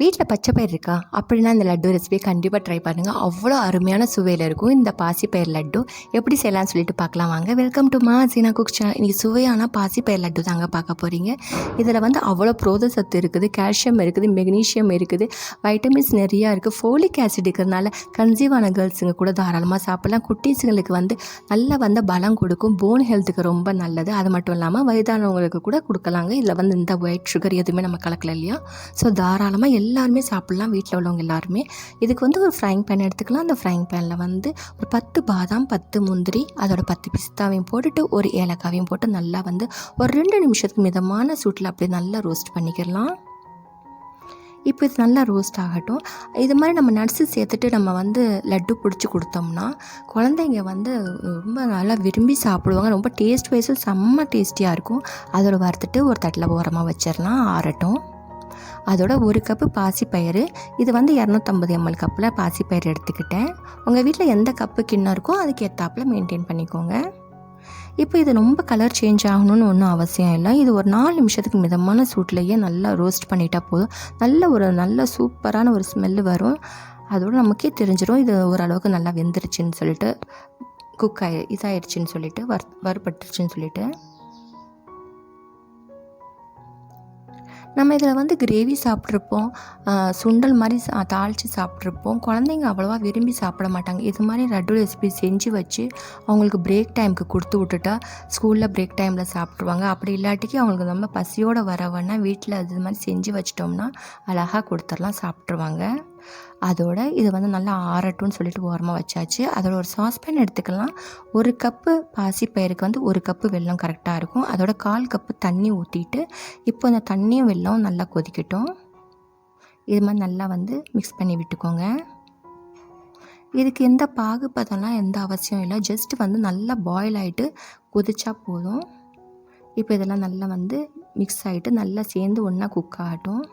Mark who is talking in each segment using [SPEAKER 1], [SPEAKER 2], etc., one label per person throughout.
[SPEAKER 1] வீட்டில் பச்சை பயிர் இருக்கா? அப்படின்னா இந்த லட்டு ரெசிபியை கண்டிப்பாக ட்ரை பண்ணுங்கள் அவ்வளோ அருமையான சுவையில் இருக்கும். இந்த பாசிப்பயிர் லட்டு. எப்படி செய்யலாம்னு சொல்லிட்டு பார்க்கலாம் வாங்க. வெல்கம் டு மா சீனா குக் சேனல் இன்றைக்கி சுவையான பாசிப்பயிர் லட்டு தாங்க பார்க்க போகிறீங்க இதில் வந்து அவ்வளோ புரோத சத்து இருக்குது கால்சியம் இருக்குது மெக்னீஷியம் இருக்குது வைட்டமின்ஸ் நிறையா இருக்குது ஃபோலிக் ஆசிட் இருக்கிறதுனால கன்சீவ் ஆன கேர்ள்ஸுங்க கூட தாராளமாக சாப்பிட்லாம். குட்டீஸுங்களுக்கு வந்து நல்லா வந்து பலம் கொடுக்கும். போன் ஹெல்த்துக்கு ரொம்ப நல்லது. அது மட்டும் இல்லாமல் வயதானவங்களுக்கு கூட கொடுக்கலாங்க. இதில் வந்து இந்த ஒயிட் சுகர் எதுவுமே நம்ம கலக்கல இல்லையா? ஸோ தாராளமாக எல்லாருமே சாப்பிட்லாம் வீட்டில் உள்ளவங்க எல்லாருமே. இதுக்கு வந்து ஒரு ஃப்ரைங் பேன் எடுத்துக்கலாம். அந்த ஃப்ரைங் பேனில் வந்து ஒரு பத்து பாதாம் பத்து முந்திரி அதோட பத்து பிஸ்தாவையும் போட்டுட்டு ஒரு ஏலக்காவையும் போட்டு நல்லா வந்து ஒரு ரெண்டு நிமிஷத்துக்கு மிதமான சூட்டில் அப்படியே நல்லா ரோஸ்ட் பண்ணிக்கிடலாம் இப்போ இது நல்லா ரோஸ்ட் ஆகட்டும். இது மாதிரி நம்ம நட்ஸு சேர்த்துட்டு நம்ம வந்து லட்டு பிடிச்சி கொடுத்தோம்னா குழந்தைங்க வந்து ரொம்ப நல்லா விரும்பி சாப்பிடுவாங்க. ரொம்ப டேஸ்ட் வைஸும் செம்ம டேஸ்டியாக இருக்கும். அதோட வறுத்துட்டு ஒரு தட்டில் ஓரமாக வச்சிடலாம். ஆறட்டும். அதோட ஒரு கப்பு பாசிப்பயிறு. இது வந்து இரநூத்தம்பது எம்எல் கப்பில் பாசிப்பயிறு எடுத்துக்கிட்டேன். உங்கள் வீட்டில் எந்த கப்பு கிண்ணம் இருக்கோ அதுக்கு ஏற்றாப்பில் மெயின்டைன் பண்ணிக்கோங்க. இப்போ இது ரொம்ப கலர் சேஞ்ச் ஆகணும்னு ஒன்றும் அவசியம் இல்லை. இது ஒரு நாலு நிமிஷத்துக்கு மிதமான சூட்லேயே நல்லா ரோஸ்ட் பண்ணிட்டா போதும். நல்ல ஒரு நல்ல சூப்பரான ஒரு ஸ்மெல்லு வரும். அதோட நமக்கே தெரிஞ்சிடும் இது ஓரளவுக்கு நல்லா வெந்துருச்சுன்னு சொல்லிட்டு குக் ஆகி இதாகிடுச்சின்னு சொல்லிட்டு வர் வறுபட்டுருச்சுன்னு சொல்லிட்டு. நம்ம இதில் வந்து கிரேவி சாப்பிட்ருப்போம். சுண்டல் மாதிரி சா தாளித்து சாப்பிட்ருப்போம். குழந்தைங்க அவ்வளோவா விரும்பி சாப்பிட மாட்டாங்க. இது மாதிரி லட்டு ரெசிபி செஞ்சு வச்சு அவங்களுக்கு பிரேக் டைமுக்கு கொடுத்து விட்டுட்டா ஸ்கூலில் பிரேக் டைமில் சாப்பிட்ருவாங்க. அப்படி இல்லாட்டிக்கு அவங்களுக்கு நம்ம பசியோடு வரவன்னா வீட்டில் அது மாதிரி செஞ்சு வச்சிட்டோம்னா அழகாக கொடுத்துடலாம் சாப்பிட்ருவாங்க. அதோட இது வந்து நல்லா ஆறட்டும்னு சொல்லிட்டு ஓரமாக வச்சாச்சு. அதோட ஒரு சாஸ்பேன் எடுத்துக்கலாம். ஒரு கப்பு பாசிப்பயிருக்கு வந்து ஒரு கப்பு வெல்லம் கரெக்டாக இருக்கும். அதோட கால் கப்பு தண்ணி ஊற்றிட்டு இப்போ இந்த தண்ணியும் வெல்லம் நல்லா கொதிக்கட்டும். இது மாதிரி நல்லா வந்து மிக்ஸ் பண்ணி விட்டுக்கோங்க. இதுக்கு எந்த பாகுபதம்லாம் எந்த அவசியம் இல்லை. ஜஸ்ட் வந்து நல்லா பாயில் ஆகிட்டு கொதிச்சா போதும். இப்போ இதெல்லாம் நல்லா வந்து மிக்ஸ் ஆகிட்டு நல்லா சேர்ந்து ஒன்றா குக் ஆகட்டும்.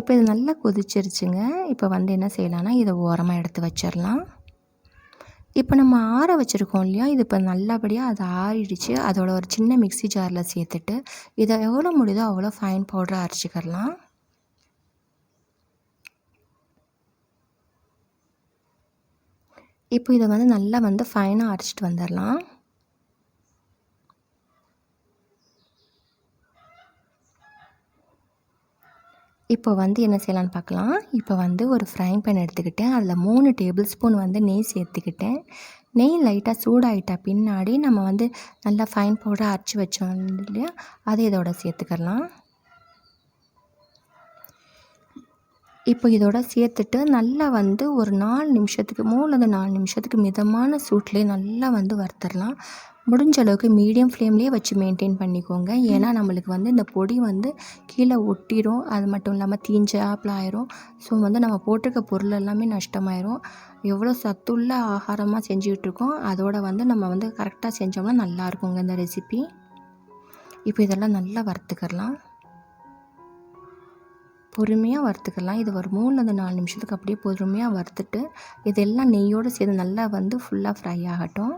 [SPEAKER 1] இப்போ இது நல்லா கொதிச்சிருச்சுங்க. இப்போ வந்து என்ன செய்யலாம்னா இதை ஓரமாக எடுத்து வச்சிடலாம். இப்போ நம்ம ஆற வச்சுருக்கோம் இல்லையா? இது இப்போ நல்லபடியாக அது ஆறிடுச்சு. அதோட ஒரு சின்ன மிக்ஸி ஜாரில் சேர்த்துட்டு இதை எவ்வளோ முடியுதோ அவ்வளோ ஃபைன் பவுடராக அரைச்சிக்கிடலாம். இப்போ இதை வந்து நல்லா வந்து ஃபைனாக அரைச்சிட்டு வந்துடலாம். இப்போ வந்து என்ன செய்யலான்னு பார்க்கலாம். இப்போ வந்து ஒரு ஃப்ரைங் பேன் எடுத்துக்கிட்டேன். அதில் மூணு டேபிள் ஸ்பூன் வந்து நெய் சேர்த்துக்கிட்டேன். நெய் லைட்டாக சூடாயிட்டா பின்னாடி நம்ம வந்து நல்லா ஃபைன் பவுடர் அரைச்சி வச்சோம் இல்லையா? அதை இதோட சேர்த்துக்கலாம். இப்போ இதோட சேர்த்துட்டு நல்லா வந்து ஒரு நாலு நிமிஷத்துக்கு மூணுலேருந்து நாலு நிமிஷத்துக்கு மிதமான சூட்லேயே நல்லா வந்து வறுத்துடலாம் முடிஞ்ச அளவுக்கு மீடியம் ஃப்ளேம்லேயே வச்சு மெயின்டைன் பண்ணிக்கோங்க. ஏன்னா நம்மளுக்கு வந்து இந்த பொடி வந்து கீழே ஒட்டிடும் அது மட்டும் இல்லாமல் தீஞ்சாப்பில் ஆயிரும். ஸோ வந்து நம்ம போட்டிருக்க பொருள் எல்லாமே நஷ்டமாயிரும். எவ்வளோ சத்துள்ள ஆகாரமாக செஞ்சுக்கிட்ருக்கோம் அதோட வந்து நம்ம வந்து கரெக்டாக செஞ்சோம்னா நல்லா இருக்குங்க இந்த ரெசிபி இப்போ இதெல்லாம் நல்லா வறுத்துக்கலாம் பொறுமையாக வறுத்துக்கலாம். இது ஒரு மூணுலேருந்து நாலு நிமிஷத்துக்கு அப்படியே பொறுமையாக வறுத்துட்டு இதெல்லாம் நெய்யோடு சேர்ந்து நல்லா வந்து ஃபுல்லாக ஃப்ரை ஆகட்டும்.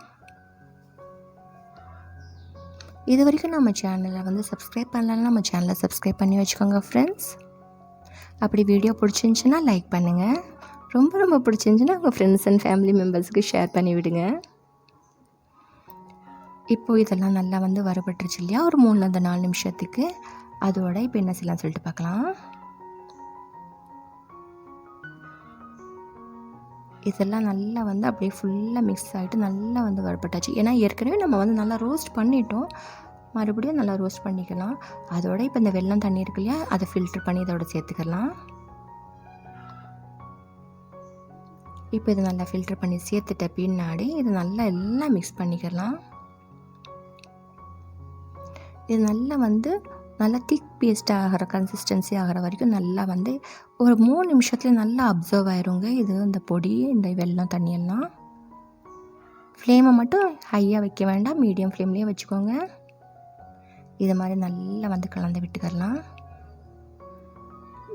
[SPEAKER 1] இது வரைக்கும் நம்ம சேனலை வந்து சப்ஸ்கிரைப் பண்ணலன்னா நம்ம சேனலை சப்ஸ்கிரைப் பண்ணி வச்சுக்கோங்க ஃப்ரெண்ட்ஸ் அப்படி வீடியோ பிடிச்சிருந்துச்சின்னா லைக் பண்ணுங்கள் ரொம்ப ரொம்ப பிடிச்சிருந்துச்சின்னா உங்கள் ஃப்ரெண்ட்ஸ் அண்ட் ஃபேமிலி மெம்பர்ஸுக்கு ஷேர் பண்ணி விடுங்க. இப்போ இதெல்லாம் நல்லா வந்து வரப்பட்டுருச்சு இல்லையா? ஒரு மூணுலேருந்து நாலு நிமிஷத்துக்கு. அதோட இப்போ என்ன செய்யலாம் சொல்லிட்டு பார்க்கலாம். இதெல்லாம் நல்லா வந்து அப்படியே ஃபுல்லாக மிக்ஸ் ஆகிட்டு நல்லா வந்து வரப்பட்டாச்சு ஏன்னா ஏற்கனவே நம்ம வந்து நல்லா ரோஸ்ட் பண்ணிட்டோம். மறுபடியும் நல்லா ரோஸ்ட் பண்ணிக்கலாம். அதோட இப்போ இந்த வெள்ளம் தண்ணி இருக்கு இல்லையா அதை ஃபில்ட்ரு பண்ணி இதோட சேர்த்துக்கலாம். இப்போ இது நல்லா ஃபில்ட்ரு பண்ணி சேர்த்துட்ட பின்னாடி இது நல்லா எல்லாம் மிக்ஸ் பண்ணிக்கலாம். இது நல்லா வந்து நல்லா திக் பேஸ்ட் ஆகிற கன்சிஸ்டன்சி ஆகிற வரைக்கும் நல்லா வந்து ஒரு மூணு நிமிஷத்தில் நல்லா அப்சர்வ் ஆயிருங்க. இது இந்த பொடி இந்த வெள்ளம் தண்ணியெல்லாம். ஃப்ளேமை மட்டும் ஹையாக வைக்க வேண்டாம். மீடியம் ஃப்ளேம்லேயே வச்சுக்கோங்க. இது மாதிரி நல்லா வந்து கலந்து விட்டுக்கலாம்.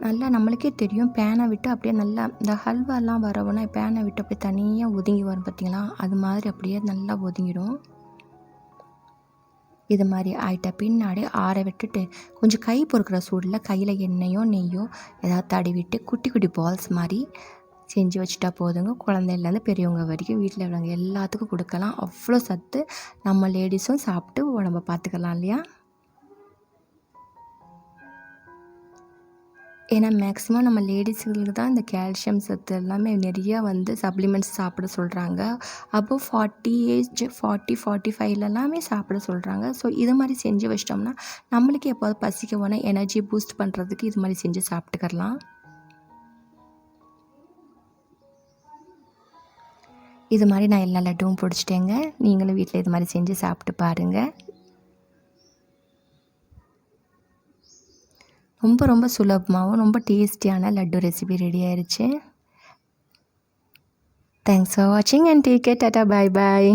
[SPEAKER 1] நல்லா நம்மளுக்கே தெரியும். பேனை விட்டு அப்படியே நல்லா இந்த ஹல்வாலாம் வரவுன்னா பேனை விட்டு அப்படியே தனியாக ஒதுங்கி வரும் பார்த்தீங்களா அது மாதிரி அப்படியே நல்லா ஒதுங்கிடும். இது மாதிரி ஆயிட்ட பின்னாடி ஆற விட்டுட்டு கொஞ்சம் கை பொறுக்கிற சூடில் கையில் எண்ணெயோ நெய்யோ ஏதாவது தடவிட்டு குட்டி குட்டி பால்ஸ் மாதிரி செஞ்சு வச்சுட்டா போதுங்க. குழந்தையிலேருந்து பெரியவங்க வரைக்கும் வீட்டில் உள்ளவங்க எல்லாத்துக்கும் கொடுக்கலாம். அவ்வளோ சத்து நம்ம லேடிஸும் சாப்பிட்டு உடம்ப பார்த்துக்கலாம் இல்லையா? ஏன்னா மேக்ஸிமம் நம்ம லேடிஸுங்களுக்கு தான் இந்த கால்சியம் சத்து எல்லாமே நிறையா வந்து சப்ளிமெண்ட்ஸ் சாப்பிட சொல்கிறாங்க அப்போது ஃபார்ட்டி ஏஜ் ஃபார்ட்டி ஃபார்ட்டி ஃபைவ்லலாமே சாப்பிட சொல்கிறாங்க ஸோ இது மாதிரி செஞ்சு வச்சிட்டோம்னா நம்மளுக்கு எப்போது பசிக்க போனால் எனர்ஜி பூஸ்ட் பண்ணுறதுக்கு இது மாதிரி செஞ்சு சாப்பிட்டுக்கலாம். இது மாதிரி நான் எல்லா லட்டுவும் பிடிச்சிட்டேங்க. நீங்களும் வீட்டில் இது மாதிரி செஞ்சு சாப்பிட்டு பாருங்கள் ரொம்ப ரொம்ப சுலபமாகவும் ரொம்ப டேஸ்டியான லட்டு ரெசிபி ரெடி ஆயிடுச்சு தேங்க்ஸ் ஃபார் வாட்சிங் and take care tata bye bye